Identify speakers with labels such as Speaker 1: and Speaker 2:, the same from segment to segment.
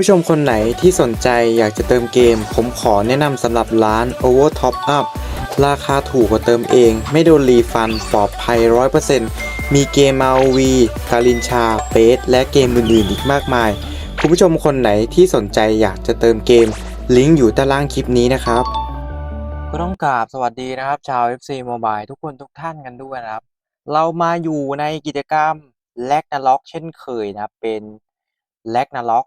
Speaker 1: ผู้ชมคนไหนที่สนใจอยากจะเติมเกม ผมขอแนะนำสำหรับร้าน Over Top Up ราคาถูกกว่าเติมเอง ไม่โดนรีฟันปลอดภัย 100%มีเกม ROV กาลินชาเปสและเกมอื่นๆ อีกมากมาย คุณผู้ชมคนไหนที่สนใจอยากจะเติมเกม ลิงก์อยู่ใต้ล่างคลิปนี้นะครับ ก็ต้องกราบสวัสดีนะครับ ชาว FC Mobile ทุกคนทุกท่านกันด้วยนะครับ เรามาอยู่ในกิจกรรมแลกนาล็อกเช่นเคยนะครับเป็นแลกนาล็อก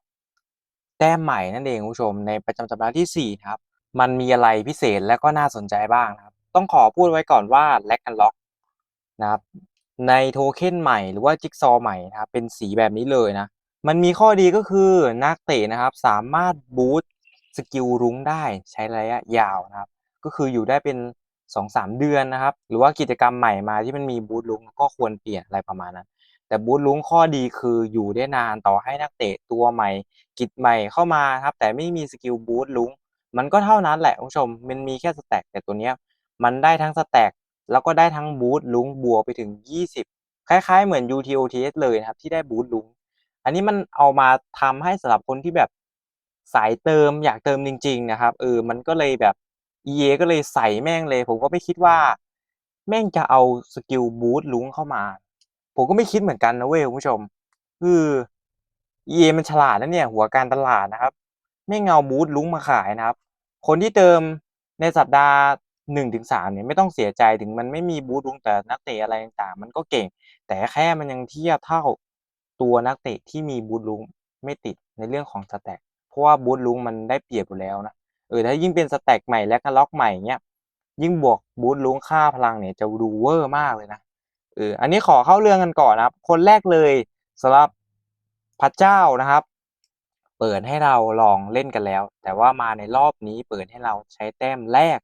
Speaker 1: แต้มใหม่นั่นเองคุณผู้ชมในประจำสัปดาห์ที่4นะครับมันมีอะไรพิเศษและก็น่าสนใจบ้างนะครับ ต้องขอพูดไว้ก่อนว่าแลกกันล็อกนะครับในโทเค็นใหม่หรือว่าจิ๊กซอใหม่นะครับเป็นสีแบบนี้เลยนะ มันมีข้อดีก็คือนักเตะนะครับสามารถบูตสกิลรุ้งได้ใช้ระยะยาวนะครับ ก็คืออยู่ได้เป็น 2-3 เดือนนะครับ หรือว่ากิจกรรมใหม่มาที่มันมีบูทลุงก็ควรเปลี่ยนอะไรประมาณนั้น แต่บูทลุงข้อดีคืออยู่ได้นานต่อให้นักเตะตัวใหม่ กิจใหม่เข้ามาครับ แต่ไม่มีสกิลบูทลุงมันก็เท่านั้นแหละคุณผู้ชม มันมีแค่สแต็กแต่ตัวเนี้ยมันได้ทั้งสแต็กแล้วก็ได้ทั้งบูทลุงบวกไปถึง 20 คล้ายๆ เหมือน UTOTS เลยนะครับ ที่ได้บูทลุงอันนี้มันเอามาทำให้สำหรับคนที่แบบสายเติมอยากเติมจริง ๆ นะครับเออมันก็เลยแบบ EA ก็เลยใส่แม่งเลย ผมก็ไม่คิดว่า แม่งจะเอาสกิลบูทลุงเข้ามา ผมก็ไม่คิดเหมือนกันนะเว้ยคุณผู้ชม คือ EA มันฉลาดนะเนี่ย หัวการตลาดนะครับ ไม่เอาบูทลุงมาขายนะครับ คนที่เติมในสัปดาห์หนึ่งถึงสามเนี่ยไม่ต้องเสียใจถึงมันไม่มีบูทลุงแต่นักเตะอะไรต่างๆ มันก็เก่ง แต่แค่มันยังเทียบเท่าตัวนักเตะที่มีบูทลุงไม่ติดในเรื่องของสแต็กเพราะว่าบูทลุงมันได้เปรียบอยู่แล้วนะเออถ้ายิ่งเป็นสแต็กใหม่และก็ล็อกใหม่เนี้ยยิ่งบวกบูทลุงค่าพลังเนี่ยจะดูเวอร์มากเลยนะ อออันนี้ขอเข้าเรื่องกันก่อนนะครับ คนแรกเลยสำหรับพระเจ้านะครับ เปิดให้เราลองเล่นกันแล้ว แต่ว่ามาในรอบนี้เปิดให้เราใช้แต้มแรก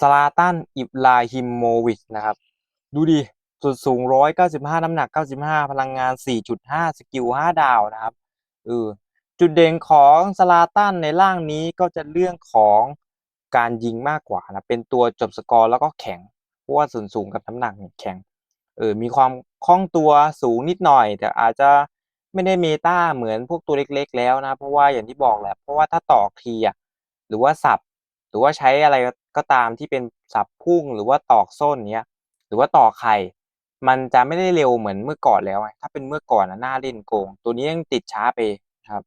Speaker 1: สลาตันอิบราฮิมโมวิชนะครับ ดูดิส่วนสูง 195 น้ำหนัก 95 พลังงาน 4.5 สกิล 5 ดาวนะครับเออจุดเด่นของสลาตันในร่างนี้ก็จะเรื่องของการยิงมากกว่านะ เป็นตัวจบสกอร์แล้วก็แข็ง เพราะว่าส่วนสูงกับน้ำหนักแข็ง เออมีความคล่องตัวสูงนิดหน่อย แต่อาจจะไม่ได้เมตาเหมือนพวกตัวเล็กๆ แล้วนะเพราะว่าอย่างที่บอกแหละเพราะว่าถ้าตอกทีอะหรือว่าสับหรือว่าใช้อะไรก็ตามที่เป็นสับพุ่งหรือว่าตอกส้นเนี้ยหรือว่าตอกไข่มันจะไม่ได้เร็วเหมือนเมื่อก่อนแล้วไงถ้าเป็นเมื่อก่อนนะหน้าเล่นโกง ตัวนี้ยังติดช้าไปครับ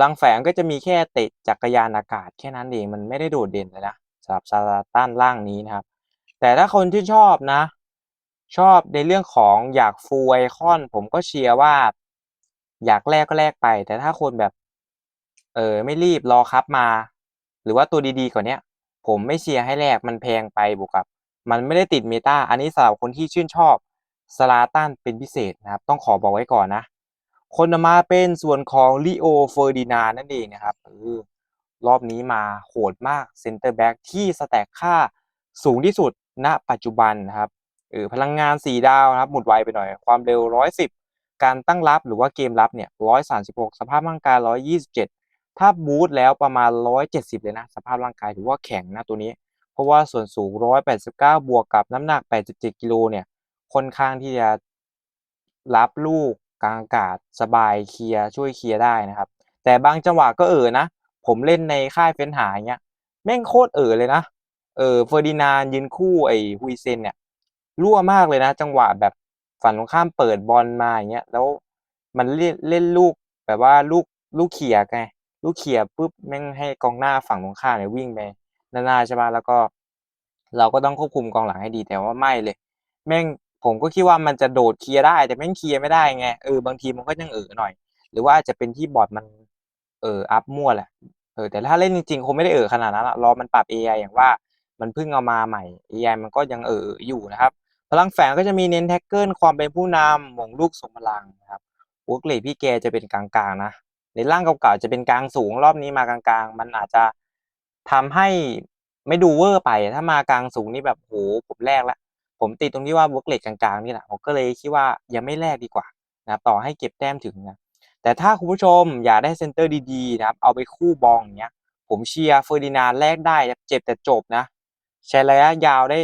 Speaker 1: ลังแฝงก็จะมีแค่เตะจักรยานอากาศแค่นั้นเองมันไม่ได้โดดเด่นเลยนะสำหรับซาลาตันร่างนี้นะครับ แต่ถ้าคนที่ชอบนะ ชอบในเรื่องของอยากฟูไอคอน ผมก็เชียร์ว่า อยากแลกก็แลกไป แต่ถ้าคนแบบ เออไม่รีบรอครับมา หรือว่าตัวดีๆกว่าเนี้ย ผมไม่เชียร์ให้แลกมันแพงไปบวกกับ มันไม่ได้ติดเมตาอันนี้สำหรับคนที่ชื่นชอบสลาตันเป็นพิเศษนะครับ ต้องขอบอกไว้ก่อนนะ คนมาเป็นส่วนของลีโอเฟอร์ดินานนั่นเองนะครับเออรอบนี้มาโหดมากเซนเตอร์แบ็กที่สแต็กค่าสูงที่สุดณปัจจุบันนะครับ เออพลังงาน 4 ดาวนะครับ หมุดไวไปหน่อย ความเร็ว 110 การตั้งรับหรือว่าเกมรับเนี่ย136 สภาพร่างกาย 127 ถ้าบูทแล้วประมาณ 170 เลยนะ สภาพร่างกายถือว่าแข็งนะตัวนี้ เพราะว่าส่วนสูง 189 บวกกับน้ำหนัก 87 กิโลเนี่ยค่อนข้างที่จะรับลูกกลางอากาศสบายเคลียร์ช่วยเคลียร์ได้นะครับ แต่บางจังหวะก็เออนะ ผมเล่นในค่ายเฟ้นหาเงี้ยแม่งโคตรเออเลยนะเออเฟอร์ดินานยืนคู่ไอ้ฮุยเซนเนี่ย รั่วมากเลยนะ จังหวะแบบฝั่งตรงข้ามเปิดบอลมาอย่างเงี้ยแล้วมันเล่นเล่นลูกแบบว่าลูกลูกเขี่ยไงลูกเขี่ยปุ๊บแม่งให้กองหน้าฝั่งตรงข้ามเนี่ยวิ่งไปหน้าๆใช่ป่ะแล้วก็ เราก็ต้องควบคุมกองหลังให้ดีแต่ว่าไม่เลย แม่งผมก็คิดว่ามันจะโดดเคลียร์ได้ แต่แม่งเคลียร์ไม่ได้ไงเออบางทีมันก็ยังเออหน่อย หรือว่าจจะเป็นที่บอร์ดมัน เอออัพมั่วแหละเออแต่ถ้าเล่นจริงๆคงไม่ได้เออขนาดนั้นละรอมันปรับ AI อย่างว่ามันเพิ่งเอามาใหม่ AI มันก็ยังเอออยู่นะครับ พลังแฝงก็จะมีเน้นแท็กเกิลความเป็นผู้นำหม่งลูกสมพลังนะครับวกเลพี่แกจะเป็นกลางๆนะ ในร่างเก่าๆจะเป็นกลางสูงรอบนี้มากลางๆ มันอาจจะทำให้ไม่ดูเวอร์ไป ถ้ามากลางสูงนี่แบบโหผมแรกละผมติดตรงที่ว่าบวกเลกกลางๆนี่แหละผมก็เลยคิดว่ายังไม่แลกดีกว่านะครับต่อให้เก็บแต้มถึงนะแต่ถ้าคุณผู้ชมอยากได้เซนเตอร์ดีๆนะครับ เอาไปคู่บองอย่างเงี้ย ผมเชียร์เฟอร์ดินานแลกได้เจ็บแต่จบนะ ใช้ระยะยาวได้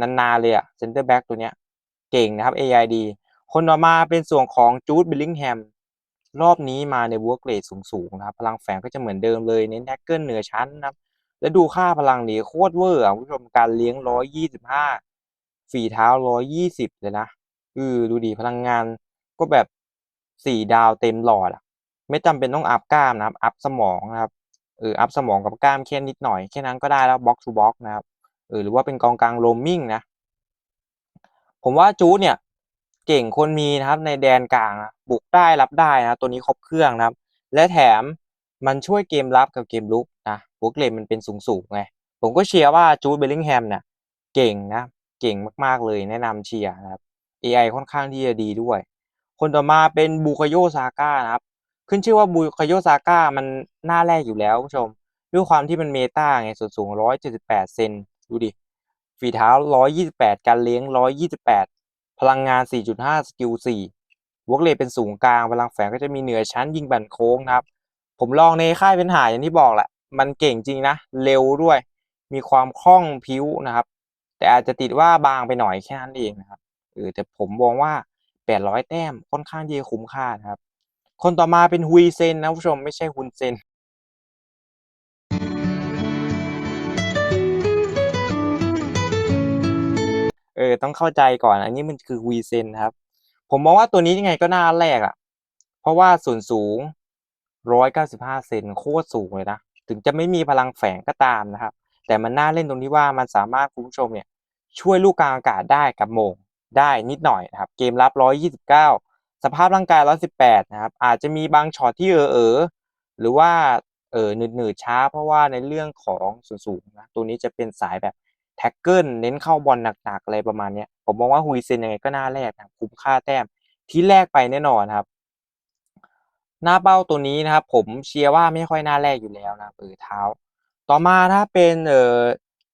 Speaker 1: นานๆเลยอะเซนเตอร์แบ็กตัวเนี้ยเก่งนะครับ AID คนต่อมาเป็นส่วนของจูดบิลลิงแฮมรอบนี้มาในวัวเกรดสูงๆนะครับ พลังแฝงก็จะเหมือนเดิมเลยเน้นแท็กเกิลเหนือชั้นนะครับ แล้วดูค่าพลังดีโคตรเวอร์คุณผู้ชมการเลี้ยงร้อยยี่สิบห้าฝีเท้าร้อยยี่สิบเลยนะเออดูดีพลังงานก็แบบสี่ดาวเต็มหลอดอะไม่จำเป็นต้องอัพกล้ามนะครับ อัพสมองนะครับเอออัพสมองกับกล้ามแค่นิดหน่อยแค่นั้นก็ได้แล้วบล็อกทูบล็อกนะครับ เออหรือว่าเป็นกองกลางโรมมิ่งนะผมว่าจูดเนี่ยเก่งคนมีนะครับในแดนกลางนะบุกได้รับได้นะตัวนี้ครบเครื่องนะครับ และแถมมันช่วยเกมรับกับเกมลุกนะบุกเลนมันเป็นสูงสูงไงผมก็เชียร์ว่าจูดเบลลิงแฮมเนี่ยเก่งนะเก่งมากๆเลยแนะนำเชียร์นะครับ AI ค่อนข้างที่จะดีด้วย คนต่อมาเป็นบูคาโยซาก้านะครับ ขึ้นชื่อว่าบูคาโยซาก้ามันหน้าแรกอยู่แล้วผู้ชม ด้วยความที่มันเมตาไงส่วนสูง 178 เซน ดูดิ ฝีเท้า 128 การเลี้ยง 128 พลังงาน 4.5 สกิล 4 วกเลทเป็นสูงกลาง พลังแฝงก็จะมีเหนือชั้นยิงบันโค้งนะครับ ผมลองในค่ายเป็นหายอย่างที่บอกแหละ มันเก่งจริงนะ เร็วด้วย มีความคล่องพิ้วนะครับ แต่อาจจะติดว่าบางไปหน่อยแค่นั้นเองนะครับ เออ แต่ผมมองว่า 800 แต้มค่อนข้างที่จะคุ้มค่านะครับ คนต่อมาเป็นฮุยเซนนะผู้ชมไม่ใช่ฮุนเซน เออต้องเข้าใจก่อน อันนี้มันคือวีเซนครับ ผมมองว่าตัวนี้ยังไงก็น่าแรกอะ เพราะว่าส่วนสูง195เก้าสิบห้าเซนโคตรสูงเลยนะ ถึงจะไม่มีพลังแฝงก็ตามนะครับ แต่มันน่าเล่นตรงที่ว่ามันสามารถคุณผู้ชมเนี่ย ช่วยลูกกลางอากาศได้กับโมงได้นิดหน่อยนะครับ เกมรับ129สภาพร่างกาย118นะครับ อาจจะมีบางช็อตที่เออเออหรือว่าเออหนืดหนืดช้า เพราะว่าในเรื่องของส่วนสูงนะตัวนี้จะเป็นสายแบบ แท็กเกิลเน้นเข้าบอลหนักๆอะไรประมาณนี้ผมมองว่าฮุยเซนยังไงก็น่าแรกนะคุ้มค่าแต้มที่แรกไปแน่นอนครับ หน้าเป้าตัวนี้นะครับ ผมเชียร์ว่าไม่ค่อยน่าแรกอยู่แล้วนะเออเท้า ต่อมาถ้าเป็นเอ่อ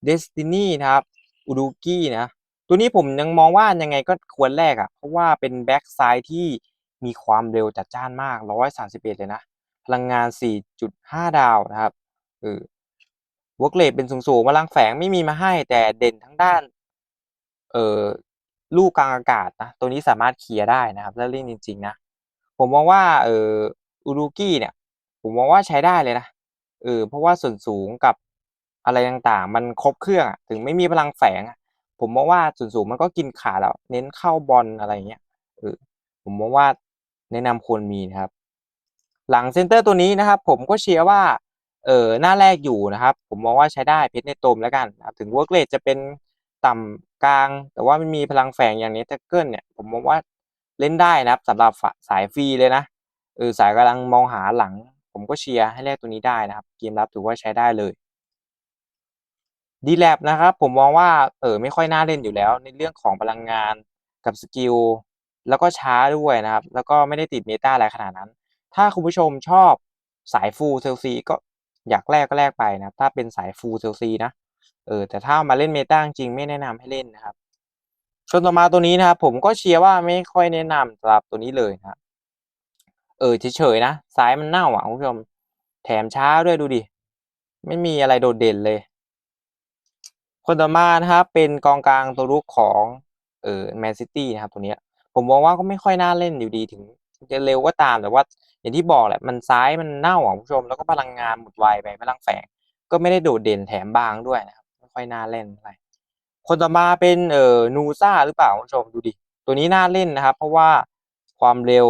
Speaker 1: เดสตินีนะครับอูดูกี้นะตัวนี้ผมยังมองว่ายังไงก็ควรแรกอะเพราะว่าเป็นแบ็กไซ้ายที่มีความเร็วจัดจ้านมาก 131 เลยนะ พลังงาน 4.5 ดาวนะครับเออ วอร์กเลทเป็นสูงๆพลังแฝงไม่มีมาให้ แต่เด่นทั้งด้าน เอ่อลูกกลางอากาศนะตัวนี้สามารถเคลียร์ได้นะครับถ้าเล่นจริง ๆ นะ ผมมองว่าเอ่ออูดูกี้เนี่ย ผมมองว่าใช้ได้เลยนะเออเพราะว่าส่วนสูงกับอะไรต่างๆ มันครบเครื่องถึงไม่มีพลังแฝงผมมองว่าส่วนสูงมันก็กินขาแล้ว เน้นเข้าบอลอะไรเงี้ยเออผมมองว่าแนะนำควรมีนะครับ หลังเซนเตอร์ตัวนี้นะครับ ผมก็เชียร์ว่า เออหน้าแรกอยู่นะครับ ผมมองว่าใช้ได้เพชรในตมแล้วกันนะครับถึงเวิร์กเลทจะเป็นต่ำกลาง แต่ว่ามันมีพลังแฝงอย่างนี้แท็กเกิลเนี่ยผมมองว่าเล่นได้นะครับสำหรับสายฟรีเลยนะเออสายกำลังมองหาหลัง ผมก็เชียร์ให้แลกตัวนี้ได้นะครับ เกมรับถือว่าใช้ได้เลยดีแลบนะครับ ผมมองว่าเออไม่ค่อยน่าเล่นอยู่แล้ว ในเรื่องของพลังงานกับสกิลแล้วก็ช้าด้วยนะครับ แล้วก็ไม่ได้ติดเมตาอะไรขนาดนั้น ถ้าคุณผู้ชมชอบสายฟูลเซลซีก็ อยากแลกก็แลกไปนะครับ ถ้าเป็นสายฟูลเซลซีนะเออแต่ถ้ามาเล่นเมตาจริงไม่แนะนำให้เล่นนะครับส่วนต่อมาตัวนี้นะครับผมก็เชียร์ว่าไม่ค่อยแนะนำสำหรับตัวนี้เลยนะเออเฉยๆนะสายมันเน่าอะคุณผู้ชมแถมช้าด้วยดูดิไม่มีอะไรโดดเด่นเลย คนต่อมานะครับเป็นกองกลางตัวรุกของเออแมนซิตี้นะครับตัวนี้ผมมองว่าก็ไม่ค่อยน่าเล่นอยู่ดีถึง จะเร็วก็ตามแต่ว่า อย่างที่บอกแหละมันซ้ายมันเน่าอะคุณผู้ชม แล้วก็พลังงานหมดไวไปพลังแฝงก็ไม่ได้โดดเด่นแถมบางด้วยนะครับไม่ค่อยน่าเล่นอะไรคนต่อมาเป็นเอ่อนูซ่าหรือเปล่าคุณผู้ชมดูดิตัวนี้น่าเล่นนะครับ เพราะว่าความเร็ว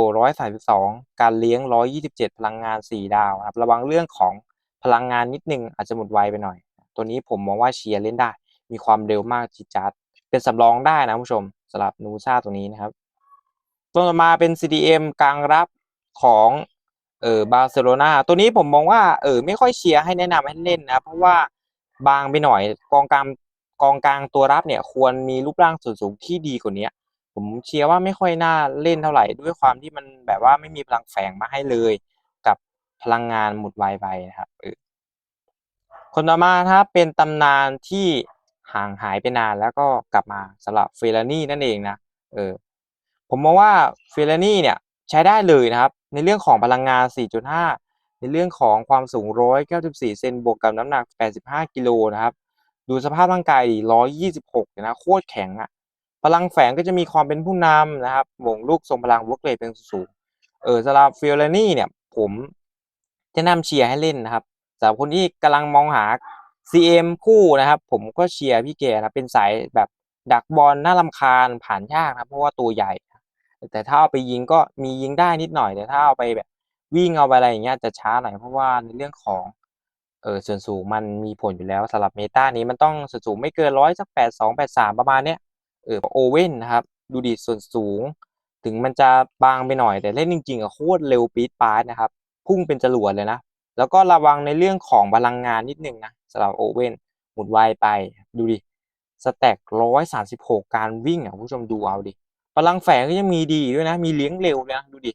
Speaker 1: 132 การเลี้ยง 127 พลังงาน 4 ดาวครับ ระวังเรื่องของพลังงานนิดนึงอาจจะหมดไวไปหน่อย ตัวนี้ผมมองว่าเชียร์เล่นได้ มีความเร็วมากจิจัด เป็นสำรองได้นะผู้ชมสำหรับนูซ่าตัวนี้นะครับ ตัวมาเป็น CDM กลางรับของเออบาร์เซโลนาตัวนี้ผมมองว่าเออไม่ค่อยเชียร์ให้แนะนำให้เล่นนะ เพราะว่าบางไปหน่อยกองกลางกองกลางตัวรับเนี่ย ควรมีรูปร่างส่วนสูงที่ดีกว่านี้ผมเชียร์ว่าไม่ค่อยน่าเล่นเท่าไหร่ ด้วยความที่มันแบบว่าไม่มีพลังแฝงมาให้เลย กับพลังงานหมดไวไปนะครับเออคนต่อมาครับเป็นตำนานที่ห่างหายไปนานแล้วก็กลับมาสำหรับเฟลานี่นั่นเองนะเออ ผมมองว่าเฟลนี่เนี่ยใช้ได้เลยนะครับ ในเรื่องของพลังงาน 4.5 ในเรื่องของความสูง 194 เซนบวกกับน้ำหนัก 85 กิโลนะครับ ดูสภาพร่างกายดี126นะ โคตรแข็งอะพลังแฝงก็จะมีความเป็นผู้นำนะครับหม่งลูกทรงพลังวอร์กเลเป็นสูง เออสำหรับฟิลเลนี่เนี่ย ผมจะนำเชียร์ให้เล่นนะครับสำหรับคนที่กำลังมองหา CM คู่นะครับ ผมก็เชียร์พี่แกนะเป็นสายแบบดักบอลน่ารำคาญผ่านยากนะเพราะว่าตัวใหญ่ แต่ถ้าเอาไปยิงก็มียิงได้นิดหน่อย แต่ถ้าเอาไปแบบวิ่งเอาไปอะไรอย่างเงี้ยจะช้าหน่อยเพราะว่าในเรื่องของเออส่วนสูงมันมีผลอยู่แล้วสำหรับเมตานี้มันต้องส่วนสูงไม่เกินร้อยสักแปดสองแปดสามประมาณเนี้ยเออโอเว่นนะครับ ดูดีส่วนสูง ถึงมันจะบางไปหน่อยแต่เล่นจริงๆอะโคตรเร็วปี๊ดป๊าดนะครับ พุ่งเป็นจรวดเลยนะ แล้วก็ระวังในเรื่องของพลังงานนิดนึงนะสำหรับโอเว่นหมุนไวไปดูดิสแต็กร้อยสามสิบหกการวิ่งอะผู้ชมดูเอาดิ พลังแฝงก็ยังมีดีด้วยนะ มีเลี้ยงเร็วนะดูดิ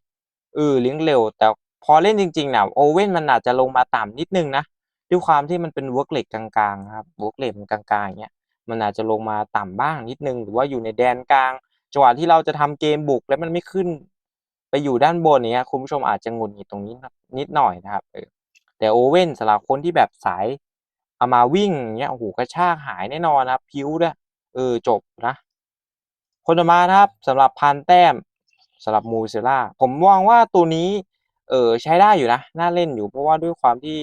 Speaker 1: เออเลี้ยงเร็ว แต่พอเล่นจริงๆเนี่ยโอเว่นมันอาจจะลงมาต่ำนิดนึงนะด้วยความที่มันเป็นเวิร์กเลกกลางๆครับเวิร์กเลกมันกลางๆอย่างเงี้ยมันอาจจะลงมาต่ำบ้างนิดนึง หรือว่าอยู่ในแดนกลางจังหวะที่เราจะทำเกมบุกแล้วมันไม่ขึ้น ไปอยู่ด้านบนเนี้ยคุณผู้ชมอาจจะงุดหงิดตรงนี้นิดหน่อยนะครับเออแต่โอเว่นสำหรับคนที่แบบสายเอามาวิ่งเงี้ยโอ้โหกระชากหายแน่นอนนะครับพิ้วด้วยเออจบนะ คนต่อมานะครับสำหรับพันแต้มสำหรับมูเซล่าผมมองว่าตัวนี้เออใช้ได้อยู่นะ น่าเล่นอยู่เพราะว่าด้วยความที่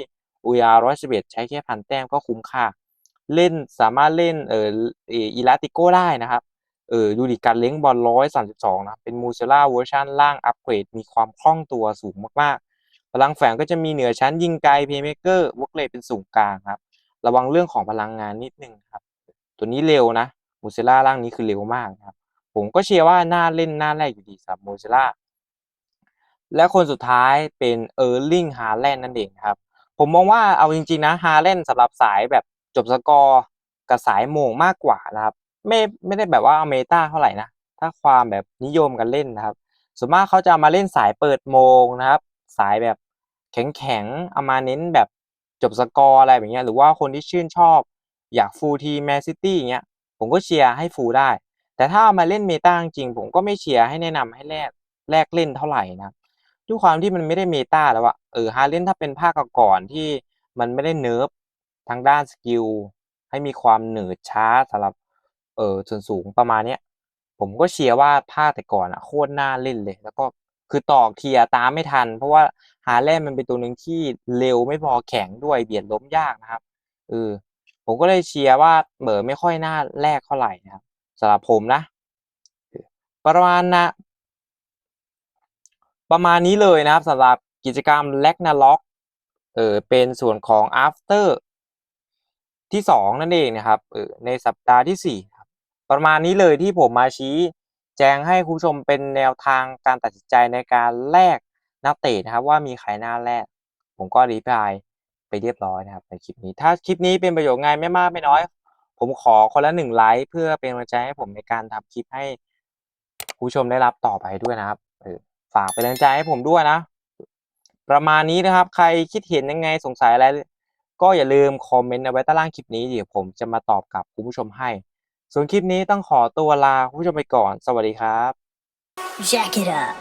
Speaker 1: อุยาร้อยสิบเอ็ดใช้แค่พันแต้มก็คุ้มค่า เล่นสามารถเล่นเอออีลาติโก้ได้นะครับเออดูดิการเล้งบอลร้อยสามสิบสองนะเป็นมูเซล่าเวอร์ชันล่างอัปเกรดมีความคล่องตัวสูงมากๆ พลังแฝงก็จะมีเหนือชั้นยิงไกลเพย์เมเกอร์วอร์กเลเป็นสูงกลางครับ ระวังเรื่องของพลังงานนิดนึงครับ ตัวนี้เร็วนะมูเซล่าร่างนี้คือเร็วมากครับ ผมก็เชียร์ว่าน่าเล่นน่าแรกอยู่ดีสำหรับโมเซล่าและคนสุดท้ายเป็นเออร์ลิงฮาแลนด์นั่นเองครับ ผมมองว่าเอาจริงๆนะฮาแลนด์สำหรับสายแบบจบสกอร์กับสายโมงมากกว่านะครับ ไม่ไม่ได้แบบว่าเมตาเท่าไหร่นะ ถ้าความแบบนิยมกันเล่นนะครับ ส่วนมากเขาจะมาเล่นสายเปิดโมงนะครับ สายแบบแข็งๆเอามาเน้นแบบจบสกอร์อะไรแบบเนี้ยหรือว่าคนที่ชื่นชอบอยากฟูลทีแมนซิตี้อย่างเงี้ยผมก็เชียร์ให้ฟูลได้ แต่ถ้าเอามาเล่นเมตาจริงผมก็ไม่เชียร์ให้แนะนำให้แลกแลกเล่นเท่าไหร่นะด้วยความที่มันไม่ได้เมตาแล้วอะเออฮาเล่นถ้าเป็นภาคก่อนที่มันไม่ได้เนิร์ฟทางด้านสกิลให้มีความเหนืดช้าสำหรับเออส่วนสูงประมาณเนี้ยผมก็เชียร์ว่าภาคแต่ก่อนอะโคตรน่าเล่นเลย แล้วก็คือตอกเทียตามไม่ทัน เพราะว่าฮาแลนมันเป็นตัวหนึ่งที่เร็วไม่พอแข็งด้วยเบียดล้มยากนะครับเออผมก็เลยเชียร์ว่าเบอร์ไม่ค่อยน่าแลกเท่าไหร่นะครับ สำหรับผมนะ ประมาณนะ ประมาณนี้เลยนะครับสำหรับกิจกรรมแลกนาล็อกเออเป็นส่วนของ after ที่สองนั่นเองนะครับเออในสัปดาห์ที่สี่ครับ ประมาณนี้เลยที่ผมมาชี้แจงให้คุณผู้ชมเป็นแนวทางการตัดสินใจในการแลกนักเตะนะครับ ว่ามีใครน่าแลกผมก็รีพลายไปเรียบร้อยนะครับในคลิปนี้ ถ้าคลิปนี้เป็นประโยชน์ไงไม่มากไม่น้อย ผมขอคนละหนึ่งไลค์เพื่อเป็นกำลังใจให้ผมในการทำคลิปให้ผู้ชมได้รับต่อไปด้วยนะครับฝากเป็นกำลังใจให้ผมด้วยนะ ประมาณนี้นะครับ ใครคิดเห็นยังไงสงสัยอะไรก็อย่าลืมคอมเมนต์เอาไว้ใต้ล่างคลิปนี้เดี๋ยวผมจะมาตอบกลับคุณผู้ชมให้ ส่วนคลิปนี้ต้องขอตัวลาคุณผู้ชมไปก่อน สวัสดีครับ
Speaker 2: Jack it up.